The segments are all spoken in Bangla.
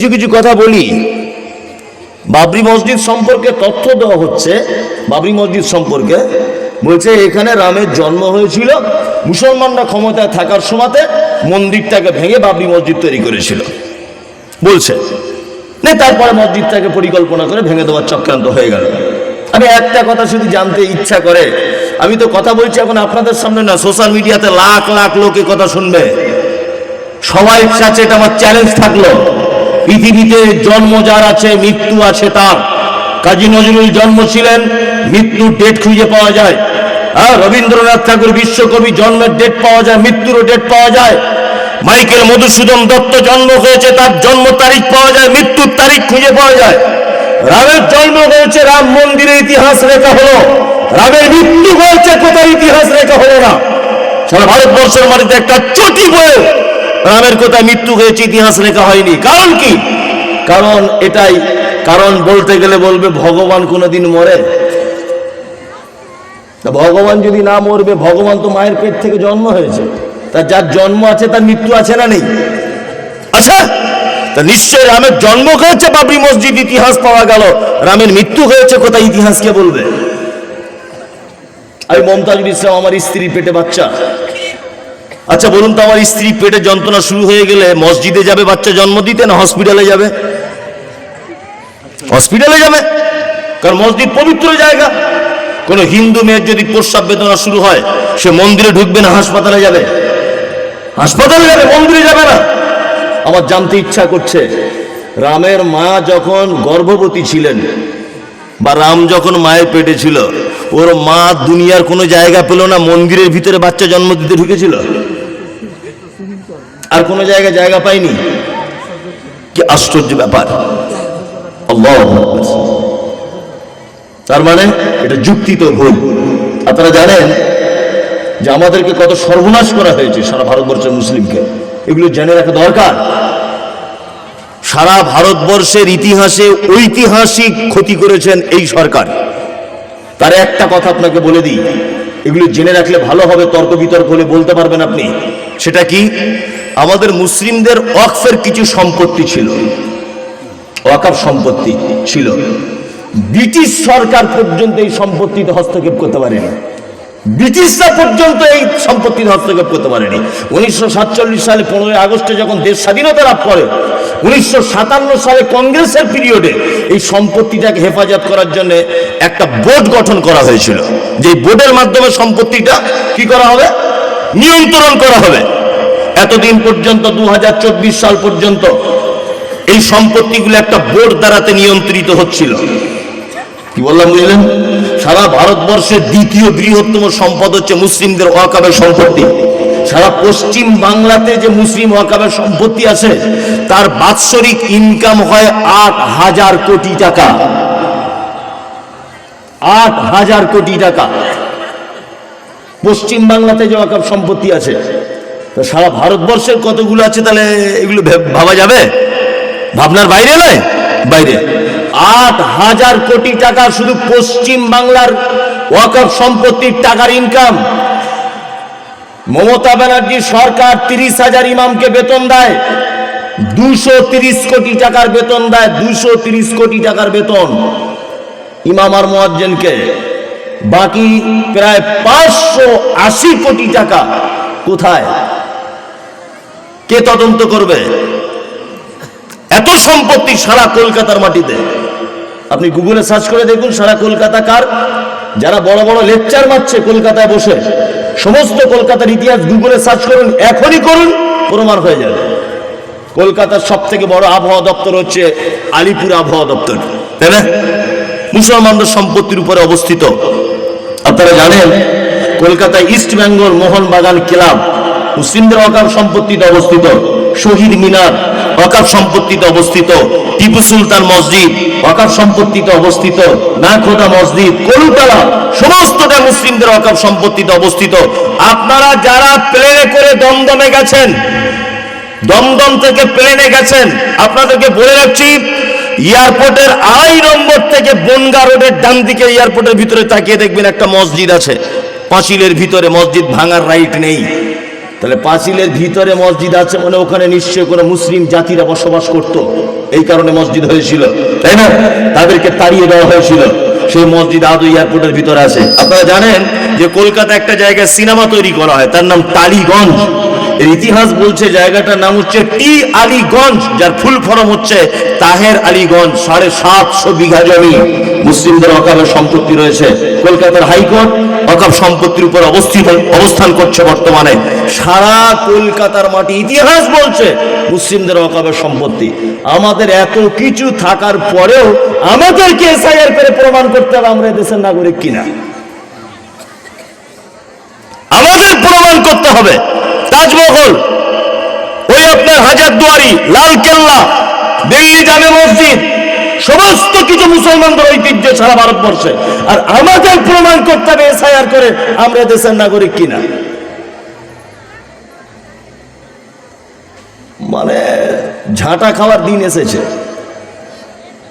কিছু কিছু কথা বলি। বাবরি মসজিদ সম্পর্কে তথ্য দেওয়া হচ্ছে। বাবরি মসজিদ সম্পর্কে বলছে, এখানে রামের জন্ম হয়েছিল। মুসলমানরা ক্ষমতায় থাকার সময়তে মন্দিরটাকে ভেঙে বাবরি মসজিদ তৈরি করেছিল। বলছে তারপরে মসজিদটাকে পরিকল্পনা করে ভেঙে দেওয়ার চক্রান্ত হয়ে গেল। আমি একটা কথা শুধু জানতে ইচ্ছা করে, আমি তো কথা বলছি এখন আপনাদের সামনে না, সোশ্যাল মিডিয়াতে লাখ লাখ লোকে কথা শুনবে। সবাই কাছে এটা আমার চ্যালেঞ্জ থাকল। পৃথিবীতে জন্ম যার আছে, মৃত্যু আছে তার। কাজী নজরুল জন্ম ছিলেন, মৃত্যুর ডেট খুঁজে পাওয়া যায়। আর রবীন্দ্রনাথ ঠাকুর বিশ্বকবি, জন্মের ডেট পাওয়া যায়, মৃত্যুরও ডেট পাওয়া যায়। মাইকেল মধুসূদন দত্ত জন্ম হয়েছে, তার জন্ম তারিখ পাওয়া যায়, মৃত্যুর তারিখ খুঁজে পাওয়া যায়। রামের জন্ম হয়েছে, রাম মন্দিরের ইতিহাস লেখা হলো। রামের মৃত্যু হয়েছে, কোথায় ইতিহাস লেখা হলো না? সারা ভারতবর্ষের মাটিতে একটা চটি বয়ে রামের কোথায় মৃত্যু হয়েছে, ইতিহাস লেখা হয়নি। কারণ কি? কারণ এটাই, কারণ বলতে গেলে বলবে, ভগবান কোনোদিন মরে। ভগবান যদি না মরবে, ভগবান তো মায়ের পেট থেকে জন্ম হয়েছে। তার যার জন্ম আছে, তার মৃত্যু আছে না নেই। আচ্ছা তা নিশ্চয় রামের জন্ম হয়েছে, বাবরি মসজিদ, ইতিহাস পাওয়া গেল। রামের মৃত্যু হয়েছে, কোথায় ইতিহাসকে বলবে? আমি মমতাজুল ইসলাম আমার স্ত্রী পেটে বাচ্চা। আচ্ছা বলুন তো, আমার স্ত্রী পেটে যন্ত্রণা শুরু হয়ে গেলে মসজিদে যাবে, বাচ্চা জন্ম দিতে না হসপিটালে যাবে? হসপিটালে যাবে? কারণ মসজিদ পবিত্র জায়গা। কোনো হিন্দু মেয়ের যদি প্রস্রাব বেদনা শুরু হয়, সে মন্দিরে ঢুকবে না, হাসপাতালে যাবে? হাসপাতালে যাবে, মন্দিরে যাবে না। আমার জানতে ইচ্ছা করছে, রামের মা যখন গর্ভবতী ছিলেন, বা রাম যখন মায়ের পেটে ছিল ওর মা দুনিয়ার কোনো জায়গা পেল না, মন্দিরের ভিতরে বাচ্চা জন্ম দিতে ঢুকেছিল? আর কোনো জায়গায় জায়গা পায়নি? কি আশ্চর্য ব্যাপার। তার মানে এটা যুক্তি তো ভুল। আপনারা জানেন যে আমাদেরকে কত সর্বনাশ করা হয়েছে সারা ভারতবর্ষের মুসলিমকে। এগুলো জেনে রাখা দরকার। সারা ভারতবর্ষের ইতিহাসে ঐতিহাসিক ক্ষতি করেছেন এই সরকার। তার একটা কথা আপনাকে বলে দিই। এগুলো জেনে রাখলে ভালো হবে, তর্ক বিতর্ক হলে বলতে পারবেন আপনি। সেটা কি? আমাদের মুসলিমদের ওয়াকফের কিছু সম্পত্তি ছিল। ওয়াকাফ সম্পত্তি ছিল। ব্রিটিশ সরকার পর্যন্ত এই সম্পত্তিতে হস্তক্ষেপ করতে পারেনি। ব্রিটিশরা পর্যন্ত এই সম্পত্তিতে হস্তক্ষেপ করতে পারেনি। উনিশশো সাতচল্লিশ সালে পনেরোই আগস্টে যখন দেশ স্বাধীনতা লাভ করে, উনিশশো সাতান্ন সালে কংগ্রেসের পিরিয়ডে এই সম্পত্তিটাকে হেফাজত করার জন্য একটা বোর্ড গঠন করা হয়েছিল। যে বোর্ডের মাধ্যমে সম্পত্তিটা কি করা হবে? নিয়ন্ত্রণ করা হবে। এতদিন পর্যন্ত দু হাজার চব্বিশ সাল পর্যন্ত এই সম্পত্তিগুলো একটা বোর্ড দ্বারাতে নিয়ন্ত্রিত হচ্ছিল। কি বললাম, বুঝলেন? সারা ভারতবর্ষের দ্বিতীয় বৃহত্তম সম্পদ হচ্ছে মুসলিমদের ওয়াকাবের সম্পত্তি। সারা পশ্চিম বাংলাতে যে মুসলিম ওয়াকাবের সম্পত্তি আছে, তার বাৎসরিক ইনকাম হয় আট হাজার কোটি টাকা। আট হাজার কোটি টাকা। পশ্চিম বাংলাতে যে ওয়াকাব সম্পত্তি আছে, তো সারা ভারতবর্ষের কতগুলো আছে তাহলে এগুলো ভাবা যাবে? ভাবনার বাইরে নয়? বাইরে। আট হাজার কোটি টাকা শুধু পশ্চিম বাংলার ওয়াকফ সম্পত্তির টাকার ইনকাম মমতা ব্যানার্জি সরকার তিরিশ হাজার ইমামকে বেতন দেয়, দুশো তিরিশ কোটি টাকার বেতন দেয়, দুশো তিরিশ কোটি টাকার বেতন ইমাম আর মোয়াজ্জেনকে। বাকি প্রায় পাঁচশো আশি কোটি টাকা কোথায়? কে তদন্ত করবে? এত সম্পত্তি সারা কলকাতার মাটিতে। আপনি গুগলে সার্চ করে দেখুন সারা কলকাতা কার। যারা বড় বড় লেকচার মারছে কলকাতায় বসে, সমস্ত কলকাতার ইতিহাস গুগলে সার্চ করুন, এখনই করুন, প্রমাণ হয়ে যাবে। কলকাতার সব থেকে বড় আবহাওয়া দপ্তর হচ্ছে আলিপুর আবহাওয়া দপ্তর, তাই না? মুসলমানদের সম্পত্তির উপরে অবস্থিত। আপনারা জানেন, কলকাতায় ইস্ট বেঙ্গল মোহনবাগান ক্লাব, মুসলিমদের অকাপ সম্পত্তিতে অবস্থিত, শহীদ মিনার অকাপ সম্পত্তিতে অবস্থিত, টিপু সুলতান মসজিদ অকাপ সম্পত্তিতে অবস্থিত নাখোদা মসজিদ, কলুতলা, সমস্তটা মুসলিমদের অকাপ সম্পত্তিতে অবস্থিত। আপনারা যারা প্লেনে করে দমদমে গেছেন, দমদম থেকে প্লেনে গেছেন, আপনাদেরকে বলে রাখছি, এয়ারপোর্টের আড়াই নম্বর থেকে বনগা রোডের ডান দিকে এয়ারপোর্টের ভিতরে তাকিয়ে দেখবেন একটা মসজিদ আছে। পাঁচিলের ভিতরে মসজিদ ভাঙার রাইট নেই। তাহলে পাঁচিলের ভিতরে মসজিদ আছে মানে ওখানে নিশ্চয় করে মুসলিম জাতিরা বসবাস করত। এই কারণে মসজিদ হয়েছিল। তাই না? তাদেরকে তাড়িয়ে দেওয়া হয়েছিল। সেই মসজিদ আদৌ এয়ারপোর্টের ভিতরে আছে। আপনারা জানেন যে কলকাতা একটা জায়গায় সিনেমা তৈরি করা হয়, তার নাম টালিগঞ্জ। ইতিহাস বলছে জায়গাটার নাম হচ্ছে টি আলীগঞ্জ, যার ফুল ফরম হচ্ছে তাহের আলীগঞ্জ, সাড়ে সাতশো বিঘা জমি। মুসলিমদের অকাবের সম্পত্তি রয়েছে। কলকাতার হাইকোর্ট অকাব সম্পত্তির উপর অবস্থিত, অবস্থান করছে বর্তমানে। সারা কলকাতার মাটি ইতিহাস বলছে মুসলিমদের অকাবের সম্পত্তি। আমাদের এত কিছু থাকার পরেও আমাদেরকে এসআইআর করে প্রমাণ করতে হবে আমরা দেশের নাগরিক কিনা। আমাদের প্রমাণ করতে হবে। তাজমহল, ওই আপনার হাজারদুয়ারি লাল কেল্লা, দিল্লি জামে মসজিদ, সমস্ত কিছু মুসলমানদের ঐতিহ্য সারা ভারতবর্ষে। আর আমাদের প্রমাণ করতে হবে এসআইআর করে আমরা দেশের নাগরিক কিনা? মানে ঝাঁটা খাওয়ার দিন এসেছে।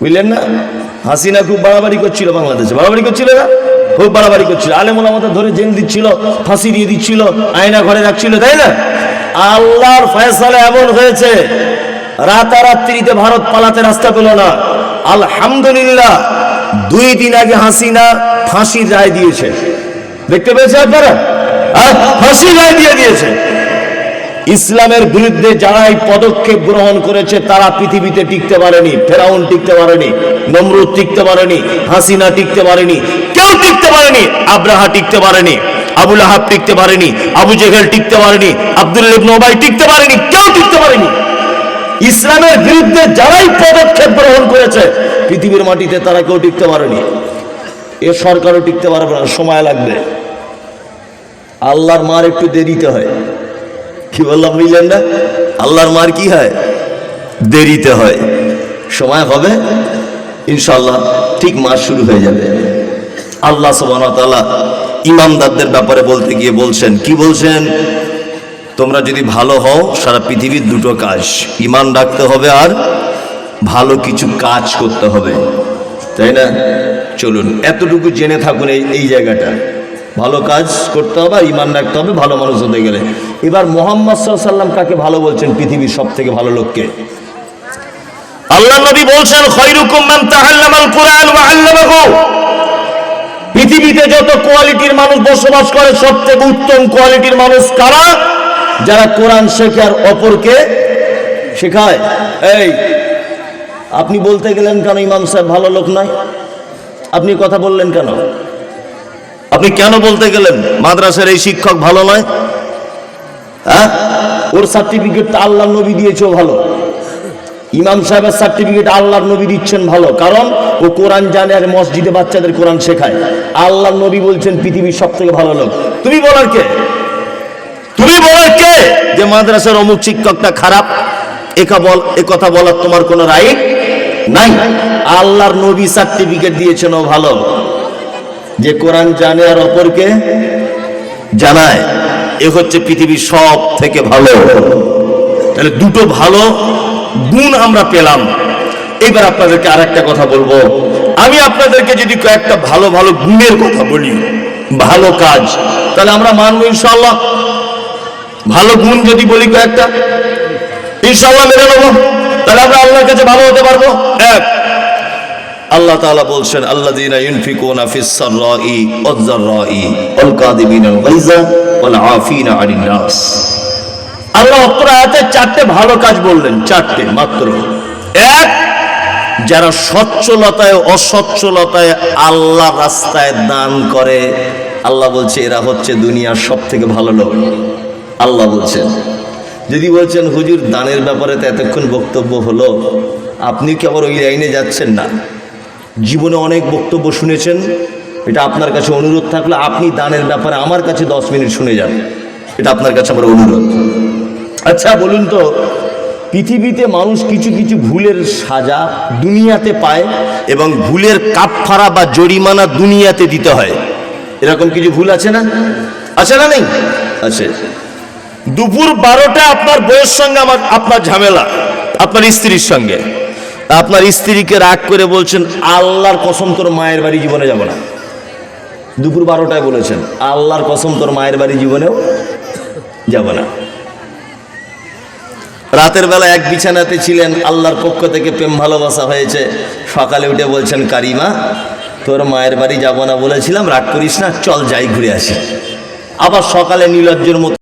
বুঝলেন না? হাসিনা খুব বাড়াবাড়ি করছিল বাংলাদেশে। বাড়াবাড়ি করছিল না? খুব বাড়াবাড়ি করছিল। আলেমুল আমাদের ধরে জেল দিচ্ছিল, ফাঁসি দিয়ে দিচ্ছিল, আয়না ঘরে রাখছিল, তাই না? আল্লাহর ফয়সালা এমন হয়েছে, রাতারাত্রিতে ভারত পালাতে রাস্তা পেল না। আলহামদুলিল্লাহ, দুই দিন আগে হাসিনা ফাঁসির রায় দিয়েছে। দেখতে পেয়েছে আপনারা? ফাঁসির রায় দিয়ে দিয়েছে। ইসলামের বিরুদ্ধে যারা এই পদক্ষেপ গ্রহণ করেছে, তারা পৃথিবীতে টিকতে পারেনি, ফেরাউন টিকতে পারেনি, নমরুদ টিকতে পারেনি, হাসিনা টিকতে পারেনি কেউ টিকতে পারেনি, আব্রাহা টিকতে পারেনি, আবুল আহাব টিকতে পারেনি, আবু জেহেল টিকতে পারেনি, আব্দুল ইবনে টিকতে পারেনি, কেউ টিকতে পারেনি। ইসলামের বিরুদ্ধে যারাই পদক্ষেপ গ্রহণ করেছে, পৃথিবীর মাটিতে তারা কেউ টিকতে পারেনি। এ সরকারও টিকতে পারবে না, সময় লাগবে। আল্লাহর মার একটু দেরিতে হয়। কি বললাম, বুঝলেন না? আল্লাহর মার কি হয়? দেরিতে হয়। সময় হবে ইনশাল্লাহ ঠিক মাস শুরু হয়ে যাবে। আল্লাহ সুবাহতাল্লাহ ইমানদারদের ব্যাপারে বলতে গিয়ে বলছেন, কি বলছেন? তোমরা যদি ভালো হও, সারা পৃথিবীর দুটো কাজ, ইমান রাখতে হবে আর ভালো কিছু কাজ করতে হবে। তাই না? চলুন, এতটুকু জেনে থাকুন এই এই জায়গাটা। ভালো কাজ করতে হবে আর ইমান রাখতে হবে, ভালো মানুষ হতে গেলে। এবার মোহাম্মদ সাল্লাম কাকে ভালো বলছেন পৃথিবীর সব থেকে ভালো লোককে? আল্লাহ নবী বলছেন, খৈরুকুম মান তাআল্লামাল কুরআন ওয়া আল্লামাহু। পৃথিবীতে যত কোয়ালিটির মানুষ বসবাস করে সবথেকে উত্তম কোয়ালিটির মানুষ কারা? যারা কোরআন শেখে আর অপরকে শেখায়। এই, আপনি বলতে গেলেন কেন ইমাম সাহেব ভালো লোক নয়? আপনি কথা বললেন কেন? আপনি কেন বলতে গেলেন মাদ্রাসার এই শিক্ষক ভালো নয়? হ্যাঁ? ওর সার্টিফিকেটটা আল্লাহ নবী দিয়েছেও ভালো। ইমাম সাহেবের সার্টিফিকেট আল্লাহর নবী দিচ্ছেন ভালো। কারণ ও কোরআন জানে আর মসজিদে বাচ্চাদের কোরআন শেখায়। আল্লাহ নবী বলছেন, পৃথিবীর সব থেকে ভালো লোক। তুমি বলার কে? তুমি বলার কে? যে মাদ্রাসার অমুক শিক্ষকটা খারাপ একা বল, এ কথা বলার তোমার কোনো রাইট নাই? আল্লাহর নবী সার্টিফিকেট দিয়েছেন, ও ভালো। যে কোরআন জানে আর অপরকে জানায়, এ হচ্ছে পৃথিবীর সব থেকে ভালো। তাহলে দুটো ভালো গুণ আমরা পেলাম। এবার আপনাদেরকে আর একটা কথা বলব। আমি আপনাদেরকে যদি কয়েকটা ভালো ভালো গুণের কথা বলি, ভালো কাজ, তাহলে আমরা মানবো ইনশাল্লাহ ভালো গুণ যদি বলি কয়েকটা ইনশাল্লাহ মেনে নেব। তাহলে আমরা আল্লাহর কাছে ভালো হতে পারব। এক, আল্লাহ তাআলা বলছেন, আল্লাযীনা ইউনফিকুনা ফিস সাররাই ওয়াজ-যাররাই ওয়াল কাযিমিনাল গায়যা ওয়াল আফিনা আনিন নাস। আল্লাহ আয়াতে চারটে ভালো কাজ বললেন, চারটে মাত্র। এক, যারা সচ্ছলতায়, অসচ্ছলতায় আল্লাহ রাস্তায় দান করে, আল্লাহ বলছে, এরা হচ্ছে দুনিয়ার সব থেকে ভালো লোক। আল্লাহ বলছেন। যদি বলছেন, হুজুর, দানের ব্যাপারে তো এতক্ষণ বক্তব্য হলো, আপনি কি আবার ওই লাইনে যাচ্ছেন না? জীবনে অনেক বক্তব্য শুনেছেন, এটা আপনার কাছে অনুরোধ থাকলে আপনি দানের ব্যাপারে আমার কাছে দশ মিনিট শুনে যান। এটা আপনার কাছে আমার অনুরোধ। আচ্ছা বলুন তো, পৃথিবীতে মানুষ কিছু কিছু ভুলের সাজা দুনিয়াতে পায় এবং ভুলের কাপফারা বা জরিমানা দুনিয়াতে দিতে হয়। এরকম কিছু ভুল আছে না? আছে না নেই? আছে। দুপুর বারোটা আপনার বউয়ের সঙ্গে আমার, আপনার ঝামেলা, আপনার স্ত্রীর সঙ্গে। আপনার স্ত্রীকে রাগ করে বলছেন, আল্লাহর কসম, তোর মায়ের বাড়ি জীবনে যাব না। দুপুর বারোটায় বলেছেন, আল্লাহর কসম, তোর মায়ের বাড়ি জীবনেও যাব না। রাতের বেলা এক বিছানাতে ছিলেন, আল্লাহর পক্ষ থেকে প্রেম ভালোবাসা হয়েছে। সকালে উঠে বলছেন, কারিমা, তোর মায়ের বাড়ি যাব না বলেছিলাম, রাগ করিস না, চল যাই ঘুরে আসি। আবার সকালে নীলজ্জর মতো